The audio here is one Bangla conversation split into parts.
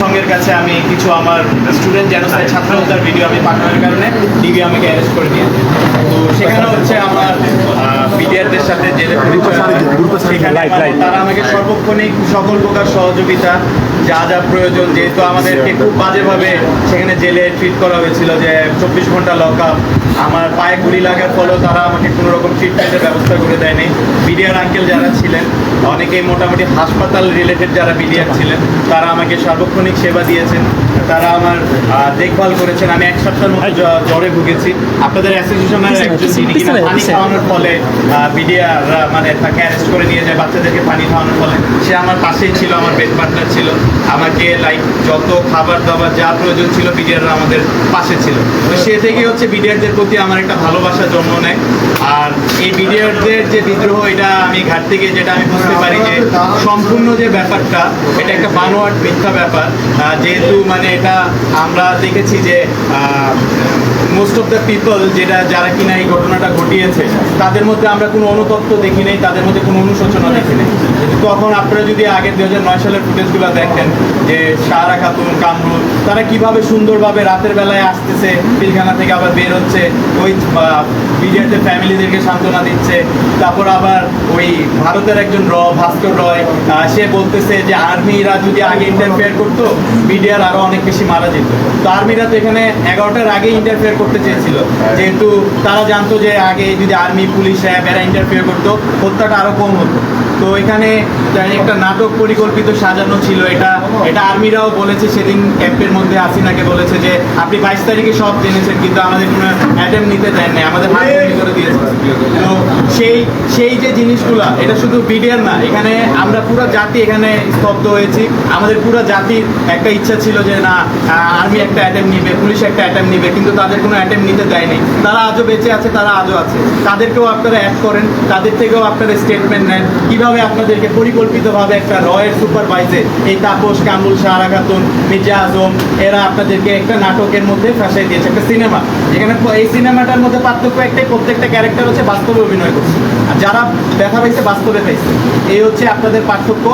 সঙ্গের কাছে আমি কিছু আমার স্টুডেন্ট জেনোসাইড ছাত্র ভিডিও আমি পাঠানোর কারণে ডিবি আমাকে অ্যারেস্ট করে নিয়েছে তো সেখানে হচ্ছে আমার বিডিআরদের সাথে যে পরিচয় সেখানে তারা আমাকে সর্বক্ষণিক সকল প্রকার সহযোগিতা যা যা প্রয়োজন যেহেতু আমাদেরকে খুব বাজেভাবে সেখানে জেলে ট্রিট করা হয়েছিল যে চব্বিশ ঘণ্টা লক আপ আমার পায়ে গুলি লাগার ফলেও তারা আমাকে কোনো রকম ট্রিটমেন্টের ব্যবস্থা করে দেয়নি। বিডিআর আঙ্কেল যারা ছিলেন অনেকেই মোটামুটি হাসপাতাল রিলেটেড যারা বিডিআর ছিলেন তারা আমাকে সার্বক্ষণিক সেবা দিয়েছেন তারা আমার দেখভাল করেছেন। আমি এক সপ্তাহের মতো জ্বরে ভুগেছি। আপনাদের অ্যাসোসিয়েশনের একজন খাওয়ানোর ফলে বিডিআর মানে তাকে অ্যারেস্ট করে নিয়ে যায়, বাচ্চাদেরকে পানি খাওয়ানোর ফলে। সে আমার পাশেই ছিল, আমার বেড পার্টনার ছিল। আমাকে লাইক যত খাবার দাবার যা প্রয়োজন ছিল বিডিআররা আমাদের পাশে ছিল। তো সে থেকে হচ্ছে বিডিআরদের প্রতি আমার একটা ভালোবাসা জন্ম নেয়। আর এই বিডিআরদের যে বিদ্রোহ, এটা আমি ঘাট থেকে যেটা আমি বুঝতে পারি যে সম্পূর্ণ যে ব্যাপারটা, এটা একটা বানোয়াট মিথ্যা ব্যাপার। যেহেতু মানে এটা আমরা দেখেছি যে মোস্ট অফ দ্য পিপল যেটা, যারা কিনা এই ঘটনাটা ঘটিয়েছে, তাদের মধ্যে আমরা কোনো অনুতপ্ত দেখি নাই, তাদের মধ্যে কোনো অনুশোচনা দেখি নাই। তখন আপনারা যদি আগের হাজার নয় সালের ফুটেজগুলো দেখেন, যে সারা খাতুন, কামরুল, তারা কীভাবে সুন্দরভাবে রাতের বেলায় আসতেছে, পিলখানা থেকে আবার বের হচ্ছে, ওই বিজেপির ফ্যামিলিদেরকে সান্ত্বনা দিচ্ছে, তারপর আবার ওই ভারতের একজন র, ভাস্কর রয় সে বলতেছে যে আর্মিরা যদি আগে ইন্টারফেয়ার করতো মিডিয়ার আরও অনেক বেশি মারা যেত। তো আর্মিরা তো এখানে এগারোটার আগে ইন্টারফেয়ার করতে চেয়েছিল। যেহেতু তারা জানতো যে আগে যদি আর্মি, পুলিশ র্যাব এরা ইন্টারফেয়ার করতো, হত্যাটা আরও কম হতো। তো এখানে একটা নাটক পরিকল্পিত সাজানো ছিল, এটা এটা আর্মিরাও বলেছে, সেদিন ক্যাম্পের মধ্যে হাসিনাকে বলেছে যে, আপনি বাইশ তারিখে সব জেনেছেন, কিন্তু আমাদের কোনো অ্যাটেম্প নিতে দেন নাই আমাদের হাত করে দিয়েছে। তো সেই সেই যে জিনিসগুলা, এটা শুধু বিডিআর না, এখানে আমরা পুরো জাতি এখানে স্তব্ধ হয়েছি। আমাদের পুরো জাতির একটা ইচ্ছা ছিল যে, না আর্মি একটা অ্যাটেম্প নিবে, পুলিশ একটা অ্যাটেম্প নিবে, কিন্তু তাদের কোনো অ্যাটেম্প নিতে দেয়নি। তারা আজও বেঁচে আছে, তারা আজও আছে। তাদেরকেও আপনারা অ্যাড করেন, তাদের থেকেও আপনারা স্টেটমেন্ট নেন। কীভাবে আপনাদেরকে পরিকল্পিতভাবে একটা রয়ের সুপারভাইজে এই তাপস কামরুল সাহারা খাতুন মির্জা আজম এরা আপনাদেরকে একটা নাটকের মধ্যে ফাঁসাই দিয়েছে একটা সিনেমা। যেখানে এই সিনেমাটার মধ্যে পার্থক্য একটাই প্রত্যেকটা ক্যারেক্টার হচ্ছে বাস্তবে অভিনয় করছে। আর যারা দেখা পাইছে বাস্তবে পাইছে। এই হচ্ছে আপনাদের পার্থক্য।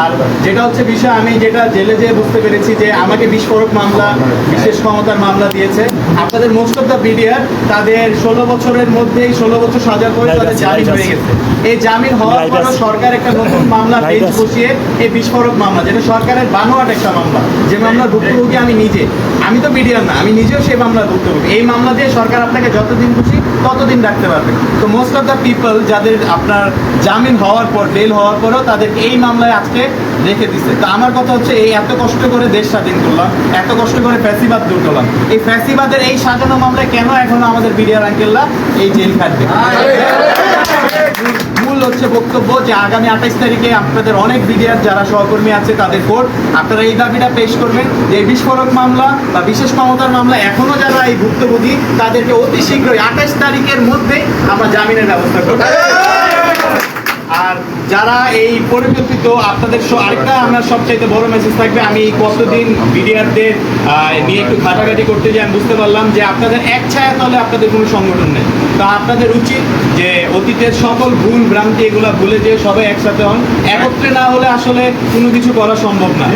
আর যেটা হচ্ছে বিষয় আমি যেটা জেলে যেয়ে বুঝতে পেরেছি যে আমাকে বিস্ফোরক মামলা বিশেষ ক্ষমতার মামলা দিয়েছে। আপনাদের মোস্ট অফ দ্য বিডিআর তাদের ষোলো বছরের মধ্যেই ষোলো বছর সাজার পরে তাদের জামিন হয়ে গেছে। এই জামিন হওয়ার পরও সরকার একটা নতুন মামলা বেঞ্চ বসিয়ে এই বিস্ফোরক মামলা যেটা সরকারের বানোয়াট একটা মামলা যে মামলা ভুক্তভোগী আমি নিজে। আমি তো বিডিআর না আমি নিজেও সেই মামলার ভুক্তভোগী এই মামলা দিয়ে সরকার আপনাকে যতদিন খুশি ততদিন রাখতে পারবে। তো মোস্ট অফ দ্য পিপল যাদের আপনার জামিন হওয়ার পর বেল হওয়ার পরেও তাদের এই মামলায় আজকে রেখে দিচ্ছে তো আমার কথা হচ্ছে এই এত কষ্ট করে দেশ স্বাধীন করলাম এত কষ্ট করে ফ্যাসিবাদ দূর করলাম। এই ফ্যাসিবাদের এই সাজানো মামলায় কেন এখনও আমাদের বিডিআর আঙ্কেলরা এই জেল খাটবে? হচ্ছে বক্তব্য যে আগামী আঠাইশ তারিখে আপনাদের অনেক বিডিআর যারা সহকর্মী আছে তাদের কোর্ট আপনারা এই দাবিটা পেশ করবেন যে বিস্ফোরক মামলা বা বিশেষ ক্ষমতার মামলা এখনও যারা এই ভুক্তভোগী, তাদেরকে অতি শীঘ্রই আঠাইশ তারিখের মধ্যে আমরা জামিনের ব্যবস্থা করব। আর যারা এই পরিবর্তিত আপনাদের আরেকটা আমার সবচাইতে বড় মেসেজ থাকবে, আমি কতদিন বিডিআরদের নিয়ে একটু ঘাটাঘাটি করতে যাই, আমি বুঝতে পারলাম যে আপনাদের এক ছায়া তলে আপনাদের কোনো সংগঠন নেই। তো আপনাদের উচিত যে অতীতের সকল ভুল, ভ্রান্তি এগুলো ভুলে যেয়ে সবাই একসাথে হন। একত্রে না হলে আসলে কোনো কিছু করা সম্ভব না।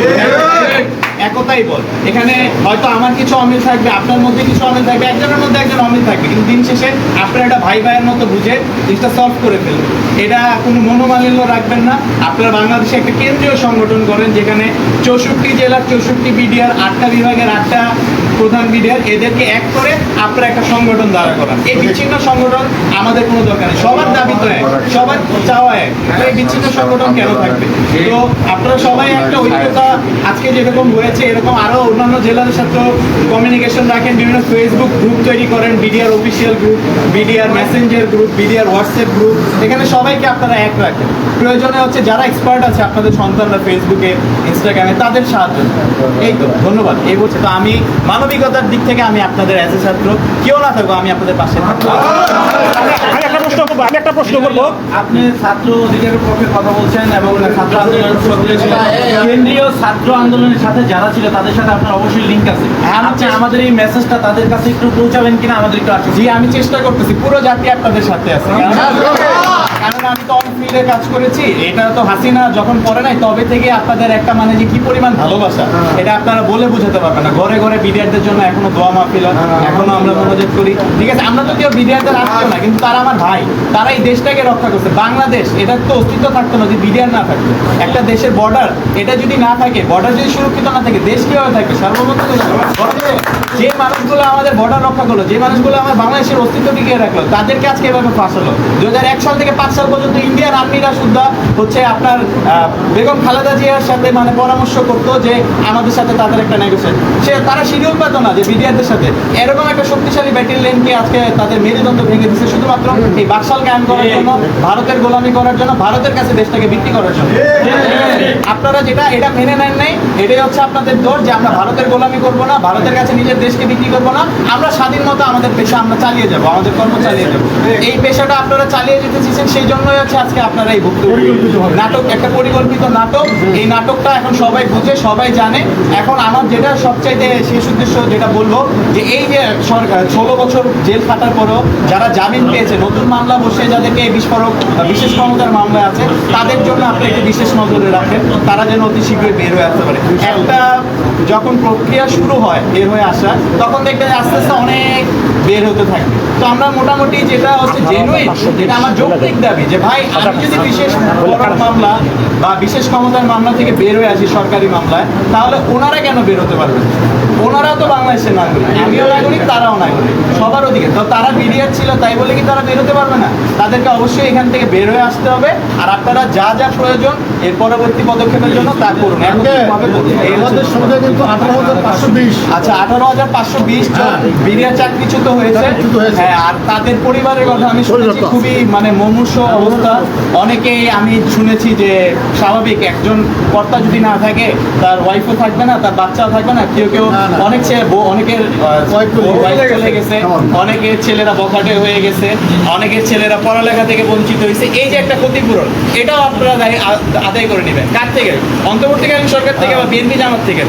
একতাই বল। এখানে হয়তো আমার কিছু অমিল থাকবে, আপনার মধ্যে কিছু অমিল থাকবে, একজনের মধ্যে একজন অমিল থাকবে। কিন্তু দিন শেষে আপনারা এটা ভাই ভাইয়ের মতো বুঝে জিনিসটা সলভ করে ফেলবেন এটা কোনো মনোমালিন্য রাখবেন না। আপনারা বাংলাদেশে একটা কেন্দ্রীয় সংগঠন করেন যেখানে চৌষট্টি জেলার চৌষট্টি বিডিআর, আটটা বিভাগের আটটা প্রধান বিডিআর, এদেরকে এক করে আপনারা একটা সংগঠন দাঁড়া করান এই বিচ্ছিন্ন সংগঠন আমাদের কোনো দরকার নেই। সবার দাবি তো এক সবার চাওয়া এক তো এই বিচ্ছিন্ন সংগঠন কেন থাকবে? তো আপনারা সবাই একটা ঐক্যতা আজকে যেরকম হয়েছে, এরকম অন্যান্য জেলার কমিউনিকেশন রাখেন। বিভিন্ন ফেসবুক গ্রুপ তৈরি করেন BDR official group BDR Messenger group BDR WhatsApp group এখানে সবাইকে আপনারা এক রাখেন। প্রয়োজনে হচ্ছে যারা এক্সপার্ট আছে, আপনাদের সন্তানরা ফেসবুকে ইনস্টাগ্রামে তাদের সাহায্য। এই তো, ধন্যবাদ। এই বলছে, তো আমি মানবিকতার দিক থেকে আমি আপনাদের অ্যাজ এ ছাত্র। কেউ না থাকব আমি আপনাদের পাশে থাকব। আমি একটা প্রশ্ন করব আমি একটা প্রশ্ন করব। আপনি ছাত্র অধিকারের পক্ষে কথা বলছেন এবং ছাত্র আন্দোলনের সক্রিয় ছিলেন। কেন্দ্রীয় ছাত্র আন্দোলনের সাথে যারা ছিল তাদের সাথে আপনার অবশ্যই লিঙ্ক আছে। আপনি আমাদের এই মেসেজটা তাদের কাছে একটু পৌঁছাবেন কিনা আমাদের একটু আসে জি আমি চেষ্টা করতেছি পুরো জাতি আপনাদের সাথে আছে। মানে আমি তো অনেক ফিল্ডে কাজ করেছি। এটা তো হাসিনা যখন পরে নাই তবে থেকে আপনাদের একটা মানে যে কি পরিমাণ ভালোবাসা এটা আপনারা বলে বোঝাতে পারবেন না। ঘরে ঘরে বিডিআরদের জন্য এখনও দোয়া মাহফিল এখনও আমরা মনোযোগ করি। ঠিক আছে আমরা তো কেউ বিডিআরদের আসছেও না কিন্তু তারা আমার ভাই। তারা এই দেশটাকে রক্ষা করছে। বাংলাদেশ এটার তো অস্তিত্ব থাকতো না যদি বিডিআর না থাকতো একটা দেশের বর্ডার এটা যদি না থাকে বর্ডার যদি সুরক্ষিত না থাকে দেশ কীভাবে থাকবে? সার্বভৌমত্ব যে মানুষগুলো আমাদের বর্ডার রক্ষা করল যে মানুষগুলো আমার বাংলাদেশের অস্তিত্ব টিকিয়ে রাখল তাদেরকে আজকে এভাবে ফাঁস হলো দু সাল থেকে পাঁচ সাল পর্যন্ত ইন্ডিয়ান আর্মিরা সুদ্ধা হচ্ছে আপনার বেগম খালেদা জিয়ার সাথে মানে পরামর্শ করতো যে আমাদের সাথে তাদের একটা নেগোসিয়েট সে, তারা শিডিউল পেতো না যে বিডিআরদের সাথে। এরকম একটা শক্তিশালী ব্যাটালিয়নকে আজকে তাদের মেরুদণ্ড ভেঙে দিচ্ছে শুধুমাত্র এই বাকশাল কায়েম করার জন্য, ভারতের গোলামি করার জন্য, ভারতের কাছে দেশটাকে বিক্রি করার জন্য। আপনারা যেটা, এটা মেনে নেন নাই, এটাই হচ্ছে আপনাদের দোষ যে আমরা ভারতের গোলামি করব না, ভারতের কাছে নিজের দেশকে বিক্রি করব না। আমরা স্বাধীন মতো আমাদের পেশা, আমরা চালিয়ে যাব, আমাদের কর্ম চালিয়ে যাব। এই পেশাটা আপনারা চালিয়ে যেতে চেয়েছেন, সেই জন্যই হচ্ছে আজকে আপনারা এই ভুক্তভোগী নাটক একটা পরিকল্পিত নাটক। এই নাটকটা এখন সবাই বুঝে সবাই জানে। এখন আমার যেটা সবচাইতে শেষ উদ্দেশ্য যেটা বলব যে এই যে সরকার ষোলো বছর জেল খাটার পরেও যারা জামিন পেয়েছে নতুন মামলা বসে যাদেরকে বিস্ফোরক বিশেষ ক্ষমতার মামলা আছে তাদের জন্য আপনি একটু বিশেষ নজরে রাখেন তারা যেন অতি শীঘ্রই বের হয়ে আসতে পারে। একটা যখন প্রক্রিয়া শুরু হয় বের হয়ে আসা তখন দেখবেন আস্তে আস্তে অনেক বের হতে থাকবে তো আমরা মোটামুটি যেটা হচ্ছে জেনুইন যেটা আমার যৌক্তিক দাবি যে ভাই আমি যদি বিশেষ বড় মামলা বা বিশেষ ক্ষমতার মামলা থেকে বের হয়ে আসি সরকারি মামলায় তাহলে ওনারা কেন বের হতে পারবেন? ওনারাও তো বাংলাদেশের নাগরিক আমিও নাগরিক তারাও নাগরিক সবার ওদিকে তো তারা বিডিআর ছিল তাই বলে কি তারা বেরোতে পারবে না? তাদেরকে অবশ্যই এখান থেকে বের হয়ে আসতে হবে আর আপনারা যা যা প্রয়োজন এর পরবর্তী পদক্ষেপের জন্য তা করুন। কিন্তু আঠারো হাজার পাঁচশো বিশ। আচ্ছা আঠারো হাজার পাঁচশো বিশ জন হ্যাঁ। চাকরিচ্যুত হয়েছে। হ্যাঁ আর তাদের পরিবারের কথা আমি শুনেছি খুবই মানে মুমূর্ষ অবস্থা। অনেকেই আমি শুনেছি যে স্বাভাবিক একজন কর্তা যদি না থাকে তার ওয়াইফও থাকবে না তার বাচ্চাও থাকবে না কেউ কেউ। অনেক ছেলে অনেকের চলে গেছে। ওয়াইফ চলে গেছে অনেকের ছেলেরা বখাটে হয়ে গেছে অনেকের ছেলেরা পড়ালেখা থেকে বঞ্চিত হয়েছে। এই যে একটা ক্ষতিপূরণ এটাও আপনারা আদায় করে নেবেন। কার থেকে? অন্তর্বর্তীকালীন সরকার থেকে বা বিএনপি জামাত থেকে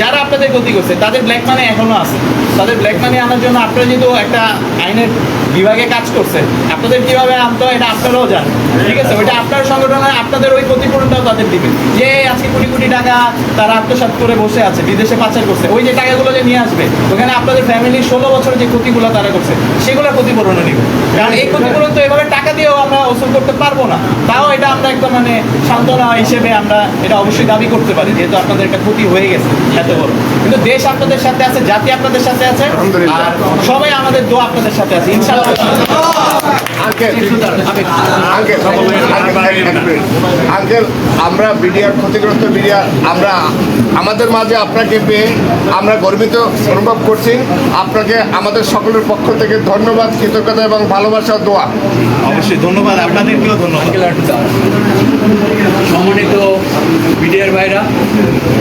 যারা আপনাদের ক্ষতি করছে তাদের ব্ল্যাক মানি এখনও আছে। তাদের ব্ল্যাক মানি আনার জন্য আপনারা যেহেতু একটা আইনের বিভাগে কাজ করছেন আপনাদের কীভাবে আনতে হয় এটা আপনারাও জানেন। ঠিক আছে ওইটা আপনার সংগঠন আপনাদের ওই ক্ষতিপূরণটাও তাদের দিবে যে আজকে কোটি কোটি টাকা তারা আত্মসাৎ করে বসে আছে বিদেশে পাচার করছে ওই যে টাকাগুলো যে নিয়ে আসবে ওখানে আপনাদের ফ্যামিলির ষোলো বছর যে ক্ষতিগুলো তারা করছে সেগুলো ক্ষতিপূরণও নিবে। কারণ এই ক্ষতিপূরণ তো এভাবে টাকা দিয়েও আমরা ওসুল করতে পারব না। তাও এটা আমরা একটা মানে সান্ত্বনা হিসেবে আমরা এটা অবশ্যই দাবি করতে পারি যেহেতু আপনাদের একটা ক্ষতি হয়ে গেছে এত বড়। কিন্তু দেশ আপনাদের সাথে আছে জাতি আপনাদের সাথে আছে আর সবাই আমাদের দোয়া আপনাদের সাথে আছে ইনশাআল্লাহ। আঙ্কেল আমরা বিডিআর ক্ষতিগ্রস্ত বিডিআর আমরা আমাদের মাঝে আপনাকে পেয়ে আমরা গর্বিত অনুভব করছি। আপনাকে আমাদের সকলের পক্ষ থেকে ধন্যবাদ, কৃতজ্ঞতা এবং ভালোবাসা, দোয়া। অবশ্যই ধন্যবাদ, আপনাদেরকেও ধন্যবাদ। সম্মানিত মিডিয়ার ভাইরা,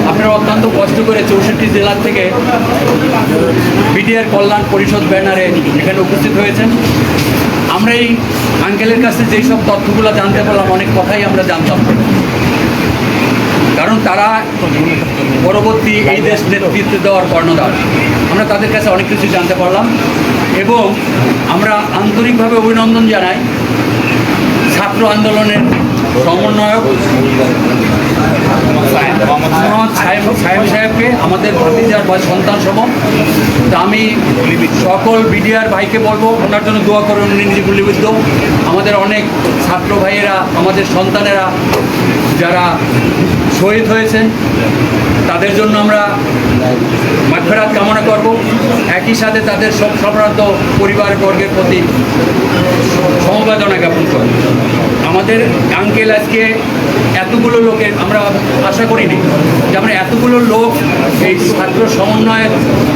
আপনারা অত্যন্ত কষ্ট করে চৌষট্টি জেলা থেকে বিডিআর কল্যাণ পরিষদ ব্যানারে এখানে উপস্থিত হয়েছেন। আমরা এই আঙ্কেলের কাছে যেই সব তথ্যগুলো জানতে পারলাম, অনেক কথাই আমরা জানতাম। কারণ তারা পরবর্তী এই দেশ নেতৃত্ব দেওয়ার কর্ণধার। আমরা তাদের কাছে অনেক কিছু জানতে পারলাম এবং আমরা আন্তরিকভাবে অভিনন্দন জানাই ছাত্র আন্দোলনের সমন্বয়ক মোহাম্মদ সাহেব সাহেব সাহেবকে, আমাদের ভাতিজার বা সন্তান সম আমি সকল বিডিআর ভাইকে বলব, ওনার জন্য দোয়া করুন, উনি নিজে আমাদের অনেক ছাত্র ভাইয়েরা, আমাদের সন্তানেরা যারা শহীদ হয়েছেন, তাদের জন্য আমরা মাগফেরাত কামনা করব। একই সাথে তাদের সব সম্ভ্রান্ত পরিবার বর্গের প্রতি সমবেদনা জ্ঞাপন করব। আমাদের আঙ্কেল আজকে এতগুলো লোকের আমরা আশা করিনি যে আমরা এতগুলো লোক এই ছাত্র সমন্বয়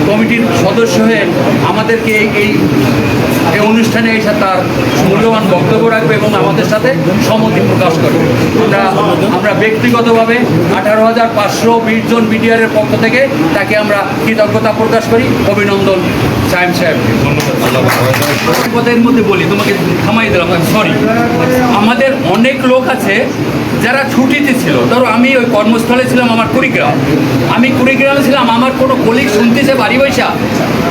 কমিটির সদস্য হয়ে আমাদেরকে এই- এই এই অনুষ্ঠানে এসে তার মূল্যবান বক্তব্য রাখবে এবং আমাদের সাথে সম্মতি প্রকাশ করবে। আমরা আমরা ব্যক্তিগতভাবে আঠারো হাজার পাঁচশো বিশ জন বিডিআরের পক্ষ থেকে তাকে আমরা কৃতজ্ঞতা প্রকাশ করি। অভিনন্দন সাহেব। সাহেবকে কথার মধ্যে বলি তোমাকে থামাই দিলাম সরি আমাদের অনেক লোক আছে যারা ছুটিতে ছিল। ধরো আমি ওই কর্মস্থলে ছিলাম আমার কুড়িগ্রাম। আমি কুড়িগ্রামে ছিলাম, আমার কোনো কলিগ শুনতেছে বাড়ি বৈশা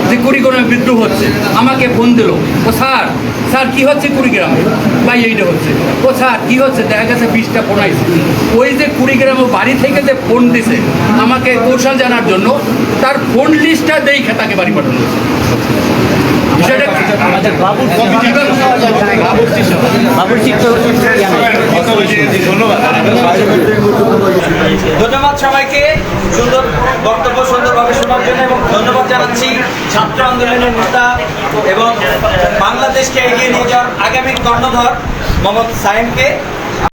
যে কুড়িগ্রামে বিদ্রোহ হচ্ছে? আমাকে ফোন দিল, ও স্যার স্যার, কি হচ্ছে কুড়িগ্রামে? ভাই, এইটা হচ্ছে। ও স্যার, কি হচ্ছে? দেখা গেছে বিশটা ফোন আইছে। ওই যে কুড়িগ্রামে বাড়ি থেকে যে ফোন দিছে, আমাকে কৌশল জানার জন্য তার ফোন লিস্টটা দেখে তাকে বাড়ি পাঠানো ধন্যবাদ সবাইকে। সুন্দর বক্তব্য, সুন্দরভাবে শোনার জন্য এবং ধন্যবাদ জানাচ্ছি ছাত্র আন্দোলনের নেতা এবং বাংলাদেশকে এগিয়ে নিয়ে যাওয়ার আগামী কর্ণধর মোহাম্মদ সাইমকে